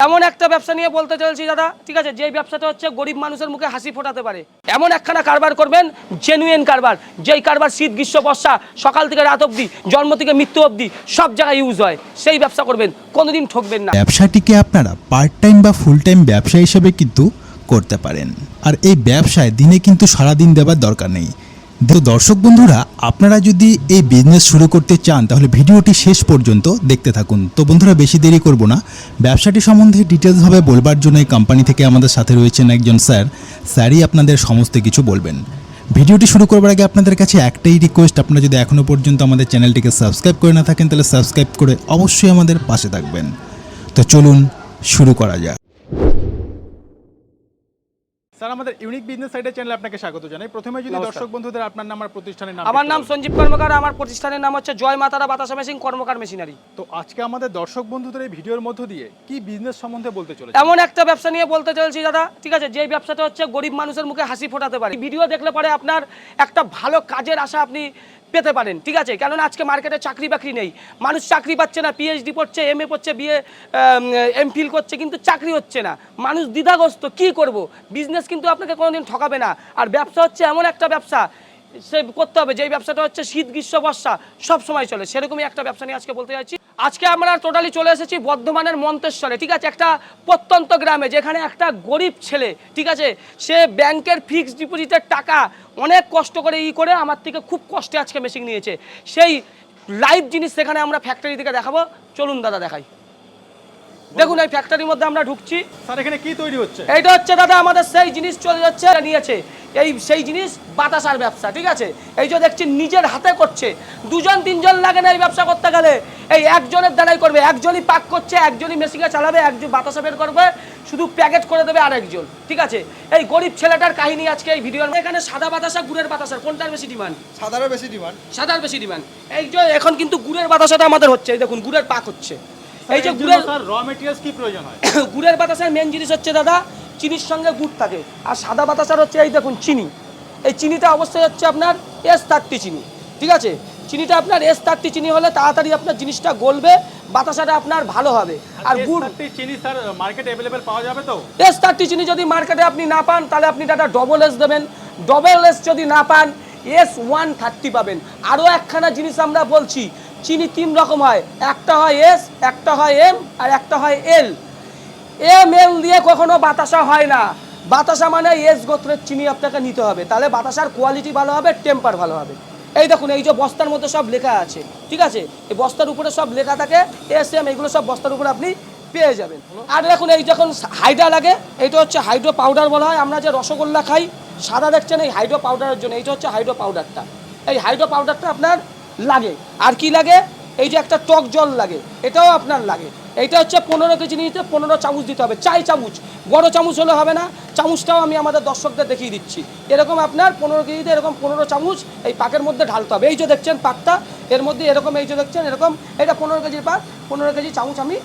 এমন একটা ব্যবসা নিয়ে বলতে চলছি দাদা, ঠিক আছে? যে ব্যবসাটা হচ্ছে গরিব মানুষের মুখে হাসি ফোটাতে পারে। এমন একখানা কারবার করবেন জেনুইন কারবার, যেই কারবার শীত, গ্রীষ্ম, বর্ষা, সকাল থেকে রাত অবধি, জন্ম থেকে মৃত্যু অবধি সব জায়গায় ইউজ হয়, সেই ব্যবসা করবেন, কোনোদিন ঠকবেন না। ব্যবসাটিকে আপনারা পার্ট টাইম বা ফুল টাইম ব্যবসা হিসেবে কিন্তু করতে পারেন। আর এই ব্যবসায় দিনে কিন্তু সারাদিন দেওয়ার দরকার নেই। তো দর্শক বন্ধুরা, আপনারা যদি এই বিজনেস শুরু করতে চান, তাহলে ভিডিওটি শেষ পর্যন্ত দেখতে থাকুন। তো বন্ধুরা, বেশি দেরি করব না। ব্যবসাটি সম্বন্ধে ডিটেলসভাবে বলবার জন্য এই কোম্পানি থেকে আমাদের সাথে রয়েছেন একজন স্যার স্যারই আপনাদের সমস্ত কিছু বলবেন। ভিডিওটি শুরু করবার আগে আপনাদের কাছে একটাই রিকোয়েস্ট আপনারা যদি এখনও পর্যন্ত আমাদের চ্যানেলটিকে সাবস্ক্রাইব করে না থাকেন, তাহলে সাবস্ক্রাইব করে অবশ্যই আমাদের পাশে থাকবেন। তো চলুন শুরু করা যাক। স্যার আমাদের ইউনিক বিজনেস সাইডের চ্যানেলে আপনাকে স্বাগত জানাই। প্রথমে যদি দর্শক বন্ধুদের আপনার নাম আর প্রতিষ্ঠানের নাম আমার নাম সঞ্জীব কর্মকার আমার প্রতিষ্ঠানের নাম হচ্ছে জয় মাতারা বাতাসা মেশিন কর্মকার মেশিনারি। তো আজকে আমাদের দর্শক বন্ধুদের এই ভিডিওর মধ্য দিয়ে কি বিজনেস সম্বন্ধে বলতে চলেছে এমন একটা ব্যবসা নিয়ে বলতে চলছি দাদা ঠিক আছে? যে ব্যবসাটা হচ্ছে গরিব মানুষের মুখে হাসি ফোটাতে পারে। ভিডিও দেখলে পরে আপনার একটা ভালো কাজের আশা আপনি পেতে পারেন, ঠিক আছে? কেননা আজকে মার্কেটে চাকরি বাকরি নেই। মানুষ চাকরি পাচ্ছে না পিএইচডি পড়ছে এম এ পড়ছে বিএ এম ফিল করছে, কিন্তু চাকরি হচ্ছে না। মানুষ দ্বিধাগ্রস্ত, কি করব? বিজনেস কিন্তু আপনাকে কোনোদিন ঠকাবে না। আর ব্যবসা হচ্ছে এমন একটা ব্যবসা, সে করতে হবে, যেই ব্যবসাটা হচ্ছে শীত, গ্রীষ্ম, বর্ষা, সব সময় চলে। সেরকমই একটা ব্যবসা নিয়ে আজকে বলতে চাইছি। আজকে আমরা টোটালি চলে এসেছি বর্ধমানের মন্তেশ্বরে ঠিক আছে? একটা প্রত্যন্ত গ্রামে যেখানে একটা গরিব ছেলে ঠিক আছে? সে ব্যাংকের ফিক্সড ডিপোজিটের টাকা অনেক কষ্ট করে ই করে আমার থেকে খুব কষ্টে আজকে মেশিন নিয়েছে। সেই লাইভ জিনিস সেখানে আমরা ফ্যাক্টরি থেকে দেখাবো। চলুন দাদা দেখাই। দেখুন এই ফ্যাক্টরির মধ্যে আমরা ঢুকছি। স্যার এখানে কি তৈরি হচ্ছে? এইটা হচ্ছে দাদা আমাদের সেই জিনিস চলে যাচ্ছে নিয়েছে। এই সেই জিনিস বাতাসার ব্যবসা ঠিক আছে? এই যে দেখছি নিজের হাতে করছে। দুজন তিনজন লাগে না এই ব্যবসা করতে গেলে। এই একজনের দ্বারাই করবে একজনই পাক করছে একজনই মেশিনে চালাবে একজন বাতাসা বের করবে শুধু প্যাকেট করে দেবে আরেকজন ঠিক আছে? এই গরিব ছেলেটার কাহিনী আজকে এই ভিডিওর এখানে সাদা বাতাসা গুড়ের বাতাসা কোনটার বেশি ডিমান্ড সাদারও বেশি ডিমান্ড সাদার বেশি ডিমান্ড এই যে এখন কিন্তু গুড়ের বাতাসাটা আমাদের হচ্ছে এই দেখুন গুড়ের পাক হচ্ছে। এই যে গুড়ের র মেটেরিয়ালস কি প্রয়োজন হয়? গুড়ের বাতাসার মেন জিনিস হচ্ছে দাদা চিনির সঙ্গে গুড় থাকে। আর সাদা বাতাসার হচ্ছে এই দেখুন চিনি। এই চিনিটা অবশ্যই হচ্ছে আপনার এস থার্টি চিনি। ঠিক আছে? চিনিটা আপনার এস থার্টি চিনি হলে তাড়াতাড়ি আপনার জিনিসটা গলবে বাতাসাটা আপনার ভালো হবে। আর গুড় চিনি স্যার মার্কেটে অ্যাভেলেবেল পাওয়া যাবে তো? এস থার্টি চিনি যদি মার্কেটে আপনি না পান তাহলে আপনি দাদা ডবল এস দেবেন। ডবল এস যদি না পান এস ওয়ান থার্টি পাবেন। আরও একখানা জিনিস আমরা বলছি চিনি তিন রকম হয়। একটা হয় এস একটা হয় এম আর একটা হয় এল এম এল দিয়ে কখনো বাতাসা হয় না। বাতাসা মানে এস গোত্রের চিনি আপনাকে নিতে হবে। তাহলে বাতাসার কোয়ালিটি ভালো হবে টেম্পার ভালো হবে। এই দেখুন, এই যে বস্তার মধ্যে সব লেখা আছে, ঠিক আছে? এই বস্তার উপরে সব লেখা থাকে এস এম এইগুলো সব বস্তার উপরে আপনি পেয়ে যাবেন। আর দেখুন, এই যখন হাইড্রা লাগে, এইটা হচ্ছে হাইড্রো পাউডার বলা হয়। আমরা যে রসগোল্লা খাই, সাদা দেখছেন এই হাইড্রো পাউডারের জন্য, এইটা হচ্ছে হাইড্রো পাউডারটা। এই হাইড্রো পাউডারটা আপনার লাগে। আর কি লাগে? এই যে একটা টক জল লাগে এটাও আপনার লাগে। এইটা হচ্ছে পনেরো কেজি নিতে পনেরো চামচ দিতে হবে চাই চামচ। বড় চামচ হলে হবে না চামচটাও আমি আমাদের দর্শকদের দেখিয়ে দিচ্ছি। এরকম আপনার পনেরো কেজিতে এরকম পনেরো চামচ এই পাকের মধ্যে ঢালতে হবে। এই যে দেখছেন পাকটা এর মধ্যে এরকম এই যে দেখছেন এরকম এটা পনেরো কেজির পাক পনেরো কেজি চামচ আমি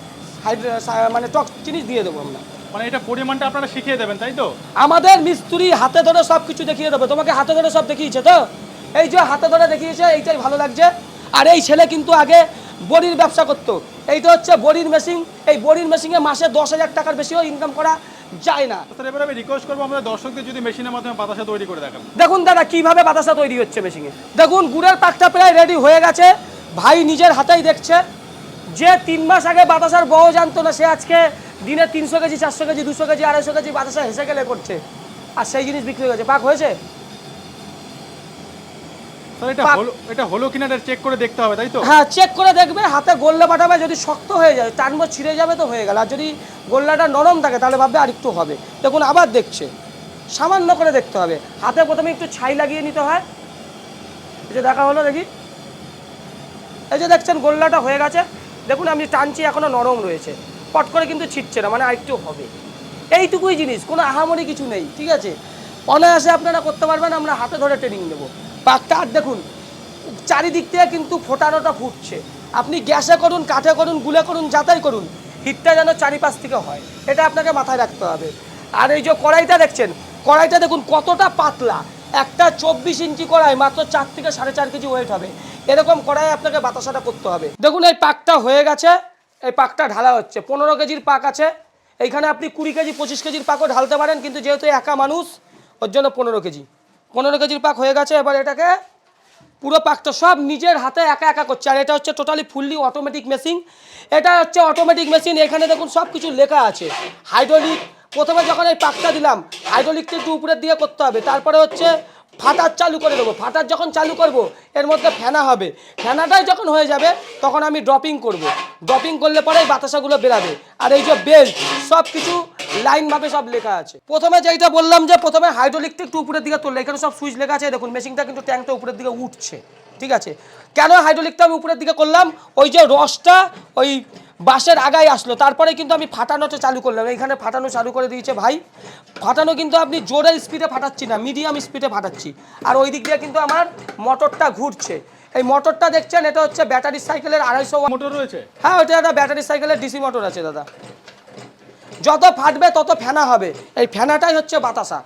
মানে টক জিনিস দিয়ে দেবো আমরা। মানে এটা পরিমাণটা আপনারা শিখিয়ে দেবেন তাই তো? আমাদের মিস্ত্রি হাতে ধরে সব কিছু দেখিয়ে দেবে। তোমাকে হাতে ধরে সব দেখিয়েছে তো? এই যে হাতে ধরে দেখিয়েছে এইটাই ভালো লাগছে। আর এই ছেলে কিন্তু আগে বড়ির ব্যবসা করতো। এইটা হচ্ছে বড়ির মেশিন এই বড়ির মেশিনে মাসে দশ হাজার টাকার বেশিও ইনকাম করা যায় না। স্যার এবার আমি রিকোয়েস্ট করব আমাদের দর্শকদের যদি মেশিনের মাধ্যমে বাতাসা তৈরি করে দেখান। দেখুন দাদা কীভাবে বাতাসা তৈরি হচ্ছে মেশিনে দেখুন গুড়ের পাকটা প্রায় রেডি হয়ে গেছে। ভাই নিজের হাতেই দেখছে। যে তিন মাস আগে বাতাসার বহ জানতো না সে আজকে দিনে তিনশো কেজি চারশো কেজি দুশো কেজি আড়াইশো কেজি বাতাসা হেসে গেলে করছে। আর সেই জিনিস বিক্রি হয়ে গেছে। পাক হয়েছে? এটা হলো এটা হলো কিনা এটা চেক করে দেখতে হবে তাই তো? হ্যাঁ চেক করে দেখবে হাতে গোল্লা পাঠাবে যদি শক্ত হয়ে যায় টানবো ছিঁড়ে যাবে তো হয়ে গেল। আর যদি গোল্লাটা নরম থাকে তাহলে ভাববে আর একটু হবে। দেখুন আবার দেখছে। সামান্য করে দেখতে হবে। হাতে প্রথমে একটু ছাই লাগিয়ে নিতে হয়। এই যে দেখা হলো দেখি। এই যে দেখছেন গোল্লাটা হয়ে গেছে। দেখুন আমি টানছি এখনও নরম রয়েছে। পট করে কিন্তু ছিটছে না মানে আরেকটু হবে। এইটুকুই জিনিস কোনো আহামরি কিছু নেই ঠিক আছে? অনায়াসে আপনারা করতে পারবেন আমরা হাতে ধরে ট্রেনিং দেবো পাকটা আর দেখুন, চারিদিক থেকে কিন্তু ফোটানোটা ফুটছে। আপনি গ্যাসে করুন, কাঠে করুন, গুলে করুন, যাতাই করুন, হিটটা যেন চারিপাশ থেকে হয়। এটা আপনাকে মাথায় রাখতে হবে। আর এই যে কড়াইটা দেখছেন, কড়াইটা দেখুন কতটা পাতলা। একটা চব্বিশ ইঞ্চি কড়াই, মাত্র চার থেকে সাড়ে চার কেজি ওয়েট হবে। এরকম কড়াই আপনাকে বাতাসাটা করতে হবে। দেখুন, এই পাকটা হয়ে গেছে। এই পাকটা ঢালা হচ্ছে। পনেরো কেজির পাক আছে। এইখানে আপনি কুড়ি কেজি, পঁচিশ কেজির পাকও ঢালতে পারেন, কিন্তু যেহেতু একা মানুষ, ওর জন্য পনেরো কেজি। পনেরো কেজির পাক হয়ে গেছে, এবার এটাকে পুরো পাকটা সব নিজের হাতে একা একা করছে। আর এটা হচ্ছে টোটালি ফুললি অটোমেটিক মেশিন এটা হচ্ছে অটোমেটিক মেশিন এখানে দেখুন সব কিছু লেখা আছে। হাইড্রোলিক প্রথমে যখন এই পাকটা দিলাম হাইড্রোলিকটা একটু উপরের দিকে করতে হবে, তারপরে হচ্ছে ফাটার চালু করে দেবো। ফাটার যখন চালু করব, এর মধ্যে ফেনা হবে। ফেনাটাই যখন হয়ে যাবে, তখন আমি ড্রপিং করব। ড্রপিং করলে পরে বাতাসাগুলো বেরাবে। আর এই যে বেল্ট সব কিছু লাইনভাবে সব লেখা আছে। প্রথমে যেটা বললাম যে প্রথমে হাইড্রোলিকটা একটু উপরের দিকে তুললে এখানে সব সুইচ লেখা আছে দেখুন মেশিনটা কিন্তু ট্যাঙ্কটা উপরের দিকে উঠছে ঠিক আছে? কেন হাইড্রোলিকটা আমি উপরের দিকে করলাম? ওই যে রসটা ওই বাসের আগায় আসলো তারপরে কিন্তু আমি ফাটানোটা চালু করলাম। এইখানে ফাটানো চালু করে দিয়েছে ভাই। ফাটানো কিন্তু আপনি জোরের স্পিডে ফাটাচ্ছি না মিডিয়াম স্পিডে ফাটাচ্ছি। আর ওই দিক দিয়ে কিন্তু আমার মোটরটা ঘুরছে। এই মোটরটা দেখছেন এটা হচ্ছে ব্যাটারি সাইকেলের আড়াইশো মোটর রয়েছে? হ্যাঁ ওইটা একটা ব্যাটারি সাইকেলের ডিসি মোটর আছে দাদা। যত ফাটবে তত ফেনা হবে। এই ফেনাটাই হচ্ছে বাতাসা।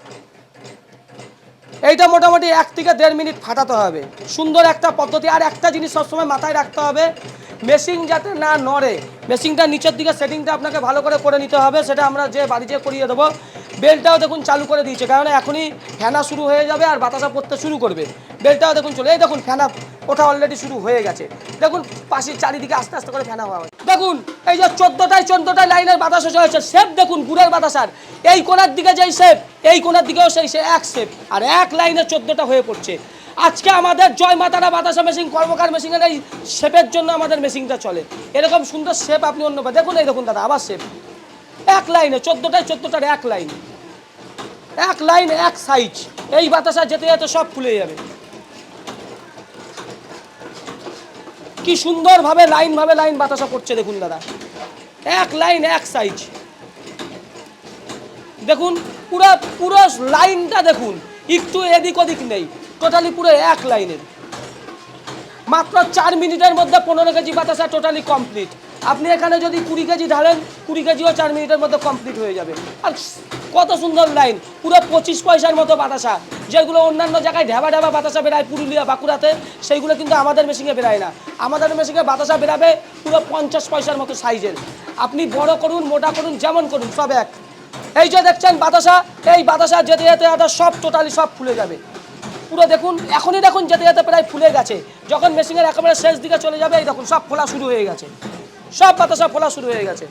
এইটা মোটামুটি এক থেকে দেড় মিনিট ফাটাতে হবে। সুন্দর একটা পদ্ধতি। আর একটা জিনিস সবসময় মাথায় রাখতে হবে, মেশিন যাতে না নড়ে, মেশিনটা নিচের দিকে, সেটিংটা আপনাকে ভালো করে করে নিতে হবে। সেটা আমরা যে বাড়িতে করিয়ে দেবো বেলটাও দেখুন চালু করে দিয়েছে কারণ এখনই ফেনা শুরু হয়ে যাবে আর বাতাসা পড়তে শুরু করবে। বেলটাও দেখুন চলে, এই দেখুন ফেনা ওঠা অলরেডি শুরু হয়ে গেছে। দেখুন পাশের চারিদিকে আস্তে আস্তে করে ফেনা হওয়া। দেখুন, এই যে চোদ্দোটায় চোদ্দোটায় লাইনের বাতাস হয়েছে শেপ দেখুন গুড়ের বাতাসার এই কোনার দিকে যেই শেপ এই কোনার দিকেও সেই সে এক শেপ আর এক লাইনে চোদ্দোটা হয়ে পড়ছে। আজকে আমাদের জয় মাতারা বাতাসা মেশিন কর্মকার মেশিনের এই শেপের জন্য আমাদের মেশিনটা চলে। এরকম সুন্দর শেপ আপনি অন্য দেখুন, এই দেখুন দাদা, আবার শেপ এক লাইনে, চোদ্দোটায় চোদ্দোটার এক লাইন। এক লাইন, এক সাইজ। এই বাতাসা যেতে যেতে সব খুলে যাবে। কি সুন্দরভাবে লাইনভাবে লাইন বাতাসা করছে দেখুন দাদা। এক লাইন, এক সাইজ। দেখুন, পুরো পুরো লাইনটা দেখুন। একটু এদিক ওদিক নেই। টোটালি পুরো এক লাইনের। মাত্র চার মিনিটের মধ্যে পনেরো কেজি বাতাসা টোটালি কমপ্লিট আপনি এখানে যদি কুড়ি কেজি ঢালেন, কুড়ি কেজিও চার মিনিটের মধ্যে কমপ্লিট হয়ে যাবে। আর কত সুন্দর লাইন পুরো পঁচিশ পয়সার মতো বাতাসা, যেগুলো অন্যান্য জায়গায় ঢাবা ঢাবা বাতাসা বেরায় পুরুলিয়া, বাঁকুড়াতে সেইগুলো কিন্তু আমাদের মেশিনে বেরায় না। আমাদের মেশিনে বাতাসা বেরাবে পুরো পঞ্চাশ পয়সার মতো সাইজের আপনি বড় করুন, মোটা করুন, যেমন করুন, সব এক। এই যে দেখছেন বাতাসা, এই বাতাসা যেতে যেতে যেতে সব টোটালি সব ফুলে যাবে। পুরো দেখুন, এখনই দেখুন যেতে যেতে প্রায় ফুলে গেছে। যখন মেশিনের একেবারে শেষ দিকে চলে যাবে, এই দেখুন, সব ফোলা শুরু হয়ে গেছে। সব বাতাসা ফোলা শুরু হয়ে গেছে।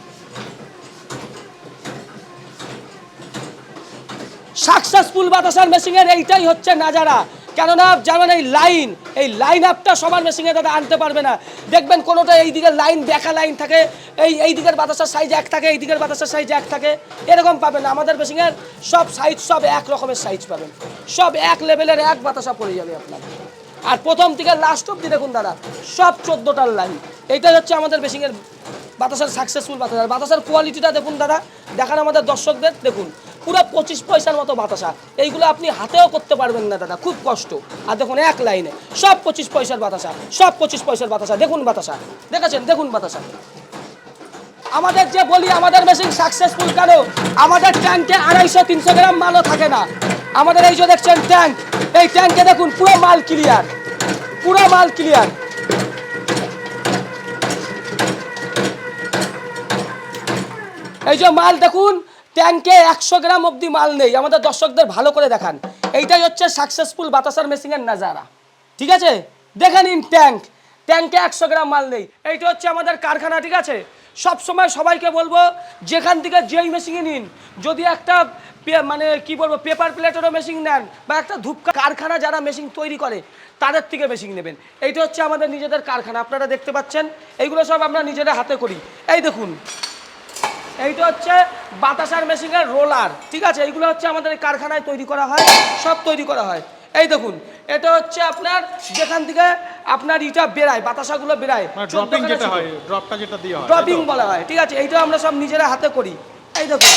সাকসেসফুল বাতাসার মেশিনের এইটাই হচ্ছে নাজারা। কেননা যেমন এই লাইন এই লাইন আপটা সবার মেশিনে দাদা আনতে পারবে না। দেখবেন কোনোটা এই দিকের লাইন দেখা লাইন থাকে, এই এই দিকের বাতাসার সাইজ এক থাকে, এই দিকের বাতাসার সাইজ এক থাকে। এরকম পাবেন আমাদের মেশিনের সব সাইজ সব এক রকমের সাইজ পাবেন। সব এক লেভেলের এক বাতাসা পড়ে যাবে আপনার। আর প্রথম থেকে লাস্ট অব্দি দেখুন দাদা, সব চোদ্দোটার লাইন এইটাই হচ্ছে আমাদের মেশিনের বাতাসের সাকসেসফুল বাতাসা। বাতাসের কোয়ালিটিটা দেখুন দাদা, দেখান আমাদের দর্শকদের, দেখুন, পুরো পঁচিশ পয়সার মতো বাতাসা। এইগুলো আপনি হাতেও করতে পারবেন না দাদা, খুব কষ্ট। আর দেখুন এক লাইনে সব পঁচিশ পয়সার বাতাসা, সব পঁচিশ পয়সার বাতাসা। দেখুন বাতাসা, দেখেছেন? দেখুন বাতাসা। আমাদের যে বলি, আমাদের মেশিন সাকসেসফুল কেন? আমাদের ট্যাঙ্কে আড়াইশো, তিনশো গ্রাম মালও থাকে না। আমাদের এই যে দেখছেন ট্যাঙ্ক এই ট্যাঙ্কে দেখুন পুরো মাল ক্লিয়ার পুরো মাল ক্লিয়ার এই যে মাল দেখুন ট্যাঙ্কে একশো গ্রাম অবধি মাল নেই, আমাদের দর্শকদের ভালো করে দেখান। এইটাই হচ্ছে সাকসেসফুল বাতাসার মেশিনের নাজারা। ঠিক আছে? দেখে নিন ট্যাঙ্ক ট্যাঙ্কে একশো গ্রাম মাল নেই। এইটা হচ্ছে আমাদের কারখানা, ঠিক আছে? সব সময় সবাইকে বলব, যেখান থেকে যেই মেশিনে নিন, যদি একটা মানে কি বলব পেপার প্লেটেরও মেশিন নেন বা একটা ধূপ কারখানা যারা মেশিন তৈরি করে তাদের থেকে মেশিন নেবেন। এইটা হচ্ছে আমাদের নিজেদের কারখানা আপনারা দেখতে পাচ্ছেন। এইগুলো সব আমরা নিজেরা হাতে করি। এই দেখুন এইটা হচ্ছে বাতাসার মেশিনের রোলার ঠিক আছে? এইগুলো হচ্ছে আমাদের কারখানায় তৈরি করা হয় সব তৈরি করা হয়। এই দেখুন এটা হচ্ছে আপনার যেখান থেকে আপনার ইটা বেরায় বাতাসাগুলো বেরায়। মানে ড্রপিং যেটা হয় ড্রপটা যেটা হয় ড্রপিং বলা হয় ঠিক আছে? এইটা আমরা সব নিজেরা হাতে করি। এই দেখুন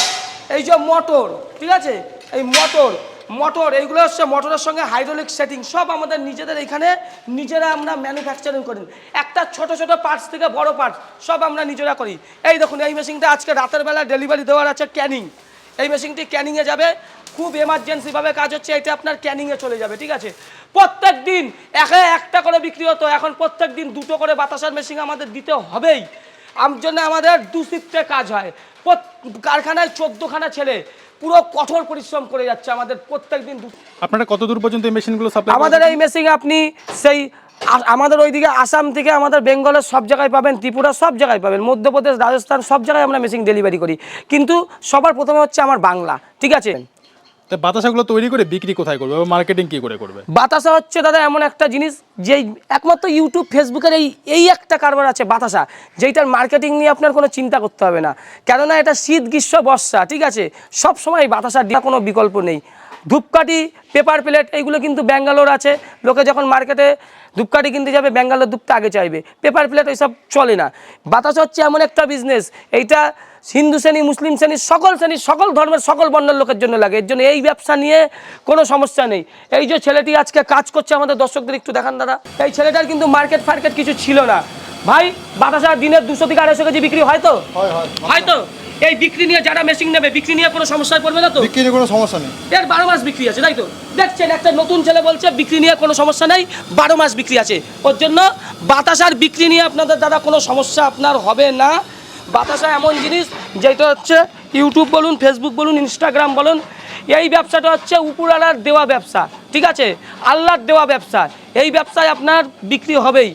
এই যে মোটর, ঠিক আছে? এই মোটর মোটর, এইগুলো হচ্ছে মোটরের সঙ্গে হাইড্রোলিক সেটিং সব আমাদের নিজেদের এখানে নিজেরা আমরা ম্যানুফ্যাকচারিং করি। একটা ছোট ছোট পার্টস থেকে বড় পার্টস সব আমরা নিজেরা করি। এই দেখুন, এই মেশিনটা আজকে রাতের বেলা ডেলিভারি দেওয়ার আছে ক্যানিং এই মেশিনটি ক্যানিংয়ে যাবে, খুব এমার্জেন্সিভাবে কাজ হচ্ছে, এটা আপনার ক্যানিংয়ে চলে যাবে, ঠিক আছে? প্রত্যেক দিন একে একটা করে বিক্রি হতো, এখন প্রত্যেক দিন দুটো করে বাতাসার মেশিন আমাদের দিতে হবেই। আমার জন্য আমাদের দু শিফটে কাজ হয়। কারখানায় চোদ্দখানা ছেলে। পুরো কঠোর পরিশ্রম করে যাচ্ছে আমাদের প্রত্যেক দিন আপনারা কত দূর পর্যন্ত এই মেশিনগুলো সাপ্লাই আমাদের এই মেশিন আপনি সেই আমাদের ওইদিকে আসাম থেকে আমাদের বেঙ্গলের সব জায়গায় পাবেন ত্রিপুরা সব জায়গায় পাবেন মধ্যপ্রদেশ রাজস্থান সব জায়গায় আমরা মেশিন ডেলিভারি করি। কিন্তু সবার প্রথমে হচ্ছে আমার বাংলা ঠিক আছে? তা বাতাসাগুলো তৈরি করে বিক্রি কোথায় করবে? মার্কেটিং কি করে করবে? বাতাসা হচ্ছে দাদা এমন একটা জিনিস, যেই একমাত্র ইউটিউব ফেসবুকের এই এই একটা কারবার আছে বাতাসা, যেইটার মার্কেটিং নিয়ে আপনার কোনো চিন্তা করতে হবে না। কেননা এটা শীত, গ্রীষ্ম, বর্ষা, ঠিক আছে? সব সময় বাতাসার দেওয়া কোনো বিকল্প নেই। ধূপকাঠি পেপার প্লেট এইগুলো কিন্তু ব্যাঙ্গালোর আছে। লোকে যখন মার্কেটে ধূপকাঠি কিনতে যাবে, ব্যাঙ্গালোর ধূপটা আগে চাইবে। পেপার প্লেট ওইসব চলে না। বাতাসা হচ্ছে এমন একটা বিজনেস এইটা হিন্দু শ্রেণি মুসলিম শ্রেণি সকল শ্রেণির সকল ধর্মের সকল বর্ণের লোকের জন্য লাগে। এর জন্য এই ব্যবসা নিয়ে কোনো সমস্যা নেই। এই যে ছেলেটি আজকে কাজ করছে আমাদের দর্শকদের একটু দেখান দাদা। এই ছেলেটার কিন্তু মার্কেট ফার্কেট কিছু ছিল না। ভাই বাতাসা দিনের দুশো থেকে আড়াইশো কেজি বিক্রি হয় তো? হয়তো এই বিক্রি নিয়ে যারা মেশিন নেবে বিক্রি নিয়ে কোনো সমস্যায় পড়বে না তো? বিক্রি নিয়ে কোনো সমস্যা নেই। এর বারো মাস বিক্রি আছে তাই তো? দেখছেন একটা নতুন ছেলে বলছে বিক্রি নিয়ে কোনো সমস্যা নেই বারো মাস বিক্রি আছে। ওর জন্য বাতাসার বিক্রি নিয়ে আপনাদের দাদা কোনো সমস্যা আপনার হবে না। বাতাসা এমন জিনিস, যেটা হচ্ছে ইউটিউব বলুন ফেসবুক বলুন ইনস্টাগ্রাম বলুন, এই ব্যবসাটা হচ্ছে উপরওয়ালার দেওয়া ব্যবসা, ঠিক আছে? আল্লাহর দেওয়া ব্যবসা, এই ব্যবসায় আপনার বিক্রি হবেই।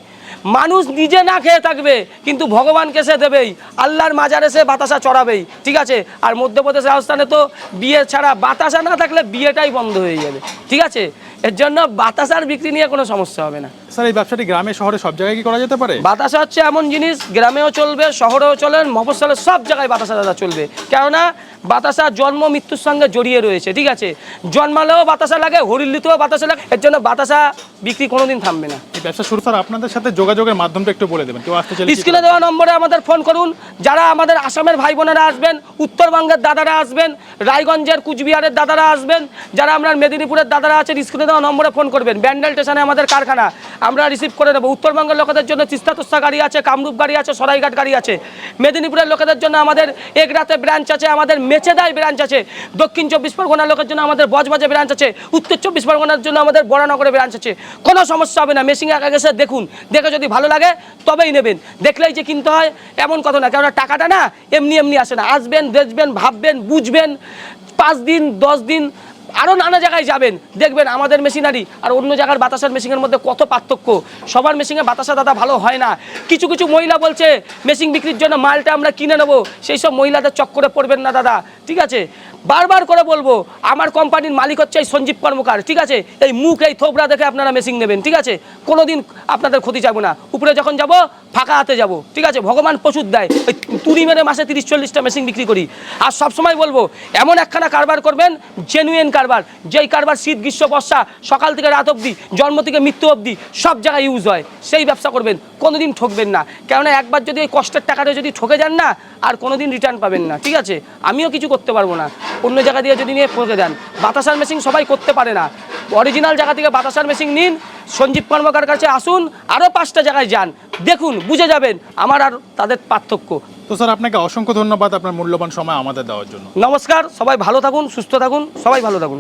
মানুষ নিজে না খেয়ে থাকবে, কিন্তু ভগবানকে সে দেবেই, আল্লাহর মাজারে সে বাতাসা চড়াবেই, ঠিক আছে? আর মধ্যপ্রদেশ রাজস্থানে তো বিয়ে ছাড়া বাতাসা না থাকলে বিয়েটাই বন্ধ হয়ে যাবে, ঠিক আছে? এর জন্য বাতাসার বিক্রি নিয়ে কোনো সমস্যা হবে না। স্যার এই ব্যবসাটি গ্রামে শহরে সব জায়গায় কি করা যেতে পারে? বাতাসা হচ্ছে এমন জিনিস গ্রামেও চলবে শহরেও চলেন মফস্বলের সব জায়গায় বাতাসা দাদা চলবে। কেননা বাতাসা জন্ম মৃত্যুর সঙ্গে জড়িয়ে রয়েছে ঠিক আছে? জন্মালেও বাতাসা লাগে হরিলিতেও বাতাসা লাগে এর জন্য বাতাসা বিক্রি কোনোদিন থামবে না। এই ব্যবসা শুরু স্যার আপনাদের সাথে যোগাযোগের মাধ্যমটা একটু বলে দেবেন কেউ আসতে চাইলে স্ক্রিনে দেওয়া নম্বরে আমাদের ফোন করুন যারা আমাদের আসামের ভাই বোনেরা আসবেন উত্তরবঙ্গের দাদারা আসবেন রায়গঞ্জের কুচবিহারের দাদারা আসবেন যারা আমরা মেদিনীপুরের দাদারা আছেন স্ক্রিনে দেওয়া নম্বরে ফোন করবেন। ব্যান্ডেল স্টেশনে আমাদের কারখানা আমরা রিসিভ করে নেব উত্তরবঙ্গের লোকেদের জন্য তিস্তা গাড়ি আছে, কামরূপ গাড়ি আছে, সরাইঘাট গাড়ি আছে। মেদিনীপুরের লোকেদের জন্য আমাদের এগরাতে ব্রাঞ্চ আছে, আমাদের মেচেদায় ব্রাঞ্চ আছে। দক্ষিণ চব্বিশ পরগনার লোকের জন্য আমাদের বজবাজে ব্রাঞ্চ আছে। উত্তর চব্বিশ পরগনার জন্য আমাদের বরানগরে ব্রাঞ্চ আছে। কোনো সমস্যা হবে না মেশিন একা গেছে, দেখুন। দেখে যদি ভালো লাগে, তবেই নেবেন। দেখলেই যে কিনতে হয়, এমন কথা না। কেননা টাকাটা না, এমনি এমনি আসে না। আসবেন, দেখবেন, ভাববেন, বুঝবেন। পাঁচ দিন, দশ দিন আরও নানা জায়গায় যাবেন, দেখবেন আমাদের মেশিনারি আর অন্য জায়গার বাতাসার মেশিনের মধ্যে কত পার্থক্য। সবার মেশিনে বাতাসা দাদা ভালো হয় না। কিছু কিছু মহিলা বলছে, মেশিন বিক্রির জন্য মালটা আমরা কিনে নেব। সেই সব মহিলাদের চক্করে পড়বেন না দাদা, ঠিক আছে? বারবার করে বলব, আমার কোম্পানির মালিক হচ্ছে এই সঞ্জীব কর্মকার, ঠিক আছে? এই মুখ, এই থোবরা দেখে আপনারা মেশিন নেবেন, ঠিক আছে? কোনোদিন আপনাদের ক্ষতি যাব না। উপরে যখন যাব, ফাঁকা হাতে যাব, ঠিক আছে? ভগবান প্রচুর দেয়। ওই তুড়ি মেরে মাসে তিরিশ, চল্লিশটা মেশিন বিক্রি করি। আর সবসময় বলব, এমন একখানা কারবার করবেন জেনুইন কারবার, যেই কারবার শীত, গ্রীষ্ম, বর্ষা, সকাল থেকে রাত অবধি, জন্ম থেকে মৃত্যু অবধি সব জায়গায় ইউজ হয়। সেই ব্যবসা করবেন, কোনোদিন ঠকবেন না। কেননা একবার যদি এই কষ্টের টাকাটা যদি ঠকে যান না আর কোনোদিন রিটার্ন পাবেন না ঠিক আছে? আমিও কিছু করতে পারব না। অন্য জায়গা দিয়ে যদি নিয়ে ঠকে দেন। বাতাসার মেশিন সবাই করতে পারে না। অরিজিনাল জায়গা থেকে বাতাসার মেশিন নিন সঞ্জীব কর্মকার কাছে আসুন আরও পাঁচটা জায়গায় যান। দেখুন বুঝে যাবেন আমার আর তাদের পার্থক্য। তো স্যার আপনাকে অসংখ্য ধন্যবাদ আপনার মূল্যবান সময় আমাদের দেওয়ার জন্য। নমস্কার সবাই ভালো থাকুন সুস্থ থাকুন সবাই ভালো থাকুন।